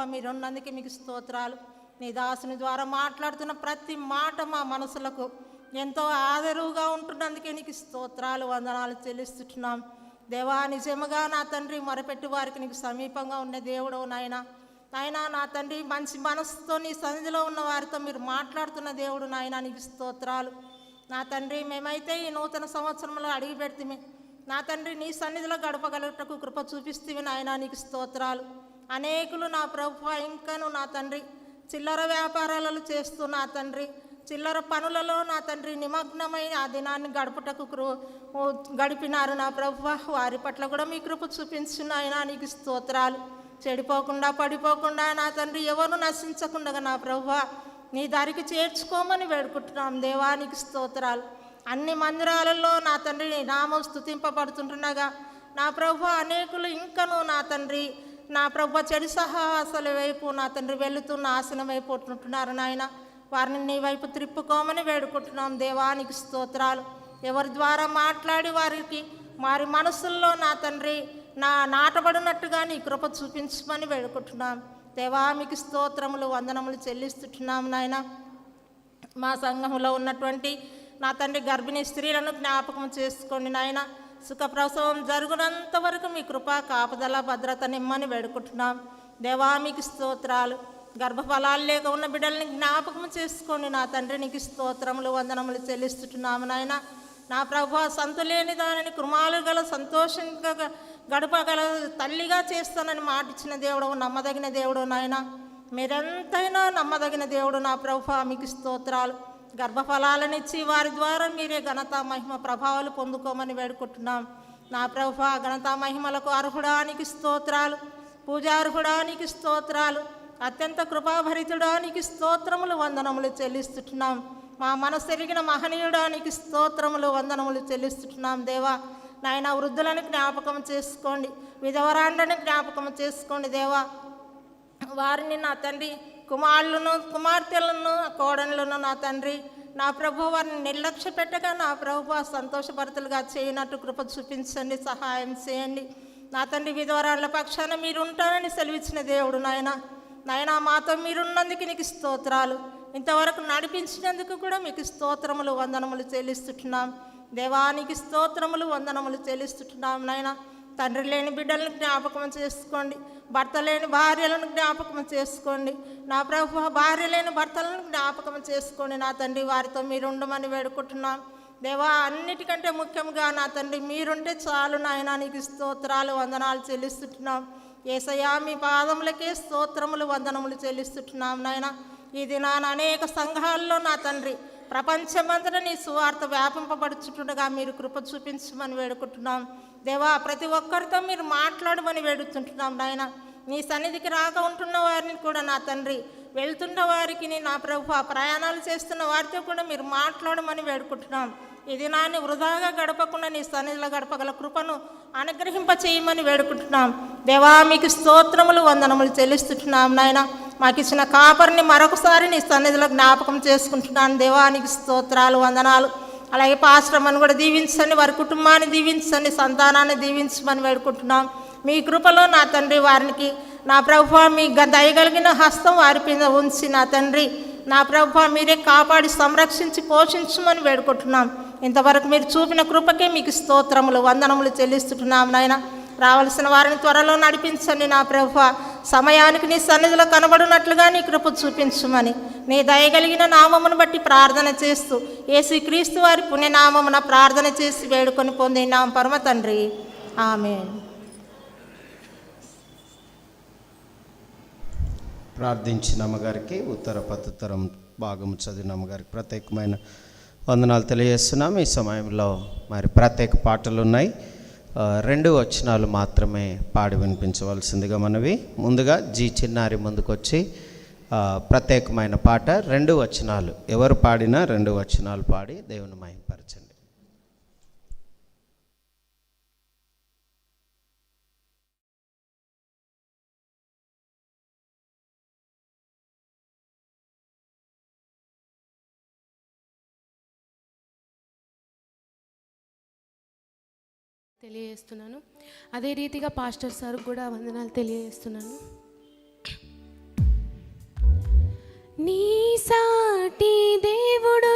ప్రభు మీరు మీకు స్తోత్రాలు. నీ దాసుని ద్వారా మాట్లాడుతున్న ప్రతి మాట మా మనసులకు ఎంతో ఆదరువుగా ఉంటున్నందుకే నీకు స్తోత్రాలు వందనాలు చెల్లిస్తున్నాం. దేవా నిజముగా నా తండ్రి మొరపెట్టి వారికి నీకు సమీపంగా ఉన్న దేవుడు నాయన. నాయన నా తండ్రి మంచి మనసుతో నీ సన్నిధిలో ఉన్న వారితో మీరు మాట్లాడుతున్న దేవుడు నాయన నీకు స్తోత్రాలు. నా తండ్రి మేమైతే ఈ నూతన సంవత్సరంలో అడిగి పెడితే నా తండ్రి నీ సన్నిధిలో గడపగలుగుటకు కృప చూపిస్తేవి నాయన నీకు స్తోత్రాలు. అనేకులు నా ప్రభు ఇంకను నా తండ్రి. చిల్లర వ్యాపారాలలో చేస్తూ నా తండ్రి. చిల్లర పనులలో నా తండ్రి నిమగ్నమై ఆ దినాన్ని గడుపుటకు కృ గడిపినారు నా ప్రభు వారి పట్ల కూడా మీ కృప చూపించిన నీకు స్తోత్రాలు. చెడిపోకుండా పడిపోకుండా నా తండ్రి ఎవరు నశించకుండా నా ప్రభు నీ దారికి చేర్చుకోమని వేడుకుంటున్నాం దేవానికి స్తోత్రాలు. అన్ని మందిరాలలో నా తండ్రి నామం స్థుతింపబడుతుంటుండగా నా ప్రభు అనేకులు ఇంకను నా తండ్రి. నా ప్రభు చెడు సహాసల వైపు నా తండ్రి వెళుతూ నాశనం అయిపోతుంటున్నారు నాయన. వారిని నీ వైపు త్రిప్పుకోమని వేడుకుంటున్నాం దేవానికి స్తోత్రాలు. ఎవరి ద్వారా మాట్లాడి వారికి వారి మనసుల్లో నా తండ్రి నా నాటబడినట్టుగా నీ కృప చూపించమని వేడుకుంటున్నాం. దేవామికి స్తోత్రములు వందనములు చెల్లిస్తున్నాం నాయన. మా సంఘంలో ఉన్నటువంటి నా తండ్రి గర్భిణీ స్త్రీలను జ్ఞాపకం చేసుకోండి నాయన. సుఖప్రసవం జరుగునంత వరకు మీ కృపా కాపుదల భద్రత నిమ్మని వేడుకుంటున్నాం. దేవా మీకు స్తోత్రాలు. గర్భఫలాలు లేక ఉన్న బిడ్డల్ని జ్ఞాపకం చేసుకోండి నా తండ్రి నీకు స్తోత్రములు వందనములు చెల్లిస్తున్నాము నాయన. నా ప్రభు సంతులేని దానిని కృమాలు గల సంతోషంగా గడపగల తల్లిగా చేస్తానని మాటిచ్చిన దేవుడు నమ్మదగిన దేవుడు నాయన. మీరెంతైనా నమ్మదగిన దేవుడు నా ప్రభు మీకు స్తోత్రాలు. గర్భఫలాలనిచ్చి వారి ద్వారా మీరే ఘనత మహిమ ప్రభావాలు పొందుకోమని వేడుకుంటున్నాం. నా ప్రభు ఘనత మహిమలకు అర్హుడానికి స్తోత్రాలు. పూజార్హుడానికి స్తోత్రాలు. అత్యంత కృపాభరితుడానికి స్తోత్రములు వందనములు చెల్లిస్తున్నాం మా మనసెరిగిన మహనీయుడానికి స్తోత్రములు వందనములు చెల్లిస్తున్నాం దేవా. నాయన వృద్ధులను జ్ఞాపకం చేసుకోండి. విధవరాండ్రని జ్ఞాపకం చేసుకోండి దేవా. వారిని నా తండ్రి కుమారులను కుమార్తెలను కోడళ్ళను నా తండ్రి నా ప్రభు వారిని నిర్లక్ష్య పెట్టగా నా ప్రభు సంతోషభరితులుగా చేయనట్టు కృప చూపించండి సహాయం చేయండి. నా తండ్రి విధవరాళ్ళ పక్షాన మీరు ఉంటారని సెలవిచ్చిన దేవుడు నాయన. నాయన మాతో మీరున్నందుకు నీకు స్తోత్రాలు. ఇంతవరకు నడిపించినందుకు కూడా మీకు స్తోత్రములు వందనములు చెల్లిస్తున్నాం. దేవానికి స్తోత్రములు వందనములు చెల్లిస్తున్నాం నాయన. తండ్రి లేని బిడ్డలను జ్ఞాపకం చేసుకోండి. భర్త లేని భార్యలను జ్ఞాపకం చేసుకోండి. నా ప్రభు భార్య లేని భర్తలను జ్ఞాపకం చేసుకోండి. నా తండ్రి వారితో మీరు ఉండమని వేడుకుంటున్నాం. దేవా అన్నిటికంటే ముఖ్యంగా నా తండ్రి మీరుంటే చాలు నాయన నీకు స్తోత్రాలు వందనాలు చెల్లిస్తున్నాం. ఏసయ్యా మీ పాదములకే స్తోత్రములు వందనములు చెల్లిస్తున్నాం నాయన. ఇది నా అనేక సంఘాల్లో నా తండ్రి ప్రపంచమంతటా నీ సువార్త వ్యాపింపబడుచుండగా మీరు కృప చూపించమని వేడుకుంటున్నాం. దేవా ప్రతి ఒక్కరితో మీరు మాట్లాడమని వేడుతుంటున్నాం నాయన. నీ సన్నిధికి రాక ఉంటున్న వారిని కూడా నా తండ్రి వెళ్తున్న వారికి నా ప్రభు ప్రయాణాలు చేస్తున్న వారితో కూడా మీరు మాట్లాడమని వేడుకుంటున్నాం. ఈ దినాన్ని వృధాగా గడపకుండా నీ సన్నిధిలో గడపగల కృపను అనుగ్రహింప చేయమని వేడుకుంటున్నాం. దేవా మీకు స్తోత్రములు వందనములు చెల్లిస్తున్నాం నాయన. మాకు ఇచ్చిన కాపరిని మరొకసారి నీ సన్నిధిలో జ్ఞాపకం చేసుకుంటున్నాను దేవానికి స్తోత్రాలు వందనాలు. అలాగే పాశ్రమను కూడా దీవించండి వారి కుటుంబాన్ని దీవించండి సంతానాన్ని దీవించమని వేడుకుంటున్నాం. మీ కృపలో నా తండ్రి వారికి నా ప్రభు మీ దయగలిగిన హస్తం వారి మీద ఉంచి నా తండ్రి నా ప్రభు మీరే కాపాడి సంరక్షించి పోషించమని వేడుకుంటున్నాం. ఇంతవరకు మీరు చూపిన కృపకే మీకు స్తోత్రములు వందనములు చెల్లిస్తున్నాం నాయన. రావలసిన వారిని త్వరలో నడిపించండి నా ప్రభు సమయానికి నీ సన్నిధిలో కనబడినట్లుగా నీ కృప చూపించమని నీ దయగలిగిన నామమును బట్టి ప్రార్థన చేస్తూ యేసుక్రీస్తు వారి పుణ్యనామమున ప్రార్థన చేసి వేడుకొని పొందినాం పరమ తండ్రి. ఆమె ప్రార్థించిన అమ్మగారికి ఉత్తర పత్తుత్తరం భాగం చదివిన అమ్మగారికి ప్రత్యేకమైన వందనాలు తెలియజేస్తున్నాం. ఈ సమయంలో మరి ప్రత్యేక పాటలు ఉన్నాయి. రెండు వచనాలు మాత్రమే పాడి వినిపించవలసిందిగా మనవి. ముందుగా జీ చిన్నారి ముందుకొచ్చి ప్రత్యేకమైన పాట రెండు వచనాలు. ఎవరు పాడినా రెండు వచనాలు పాడి దేవుని మహింపరచండి. తెలియజేస్తున్నాను. అదే రీతిగా పాస్టర్ సార్ కూడా వందనాలు తెలియజేస్తున్నాను. నీ సాటి దేవుడు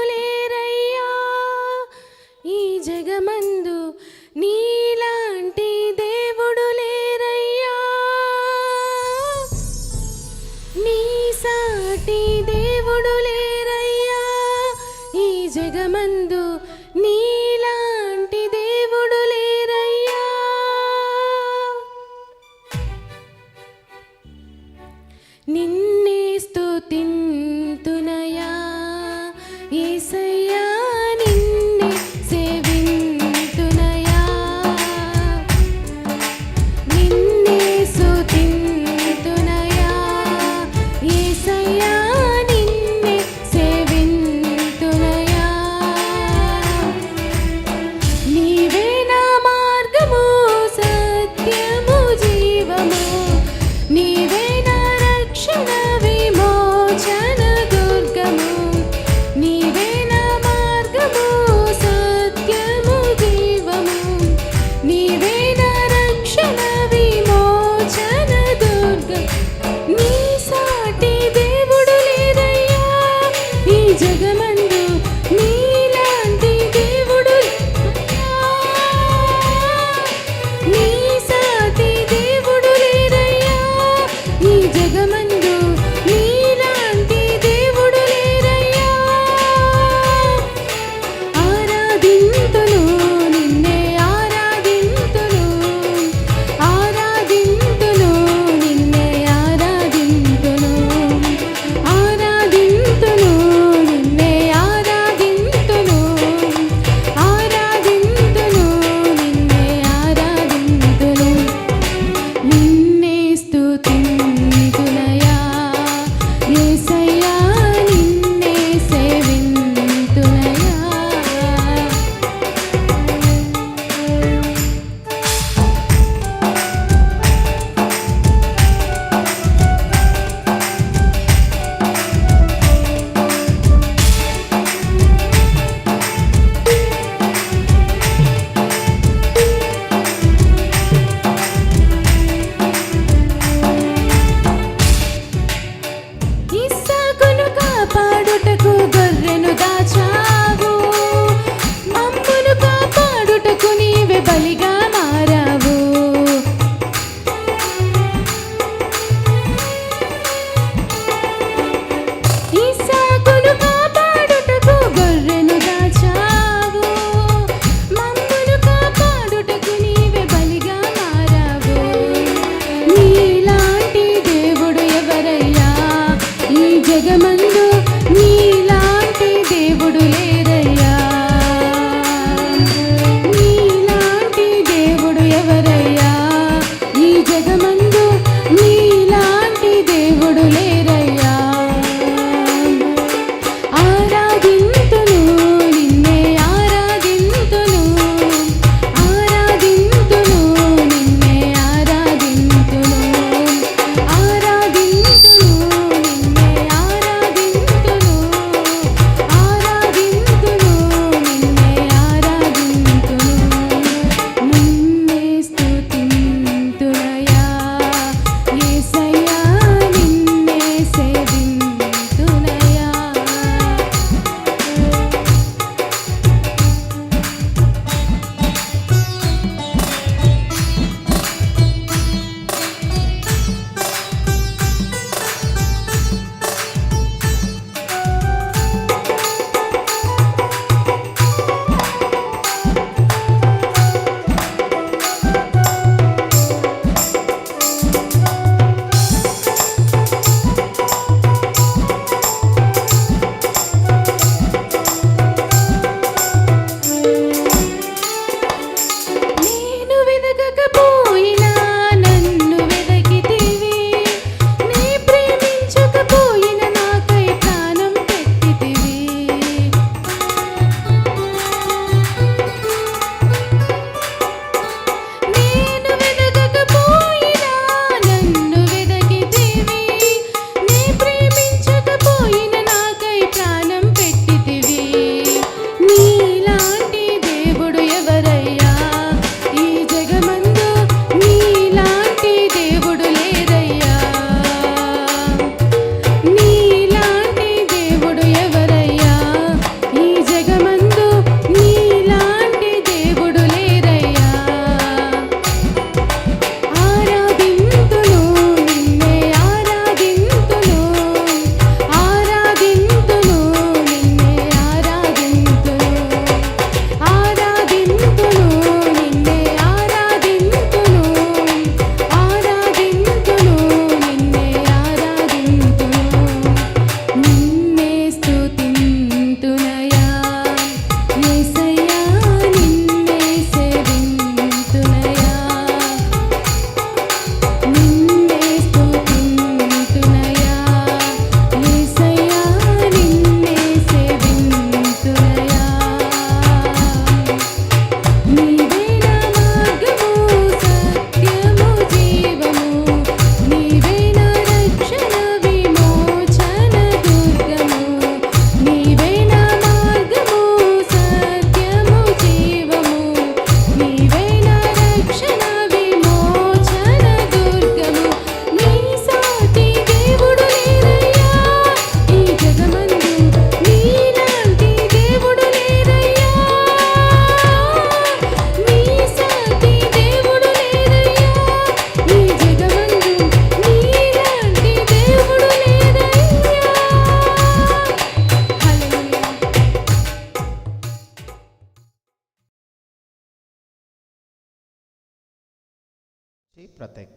praktek.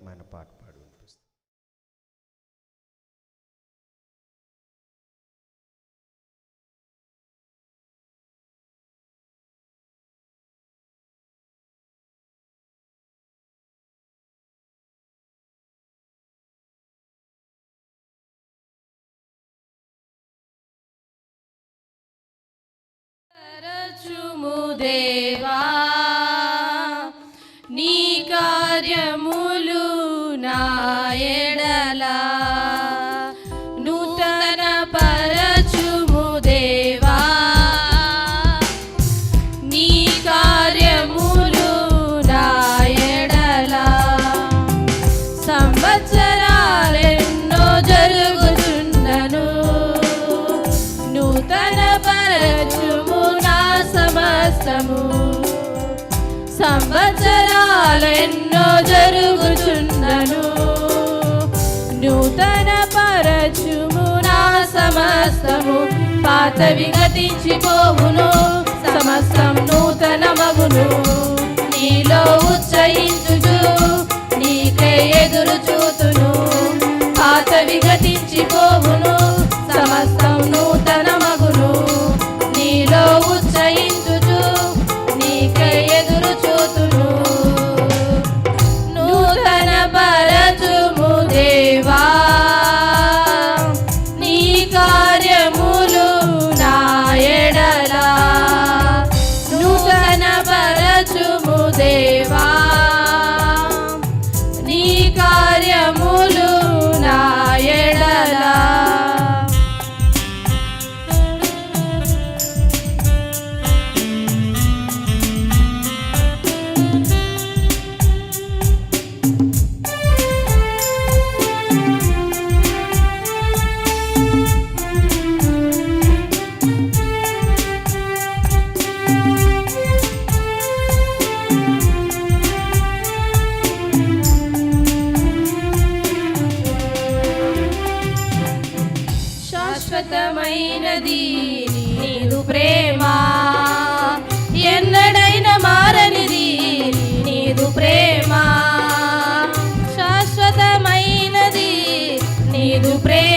అద్భుతాలు ఎన్నో జరుగుచున్నను నూతన పరచుము నా సమస్తము పాతవి గతించిపోవును సమస్తం నూతనమగును. నీలో ఉత్సహించుచు నీకే ఎదురు చూతును పాత విగతించిపోవును comigo preso.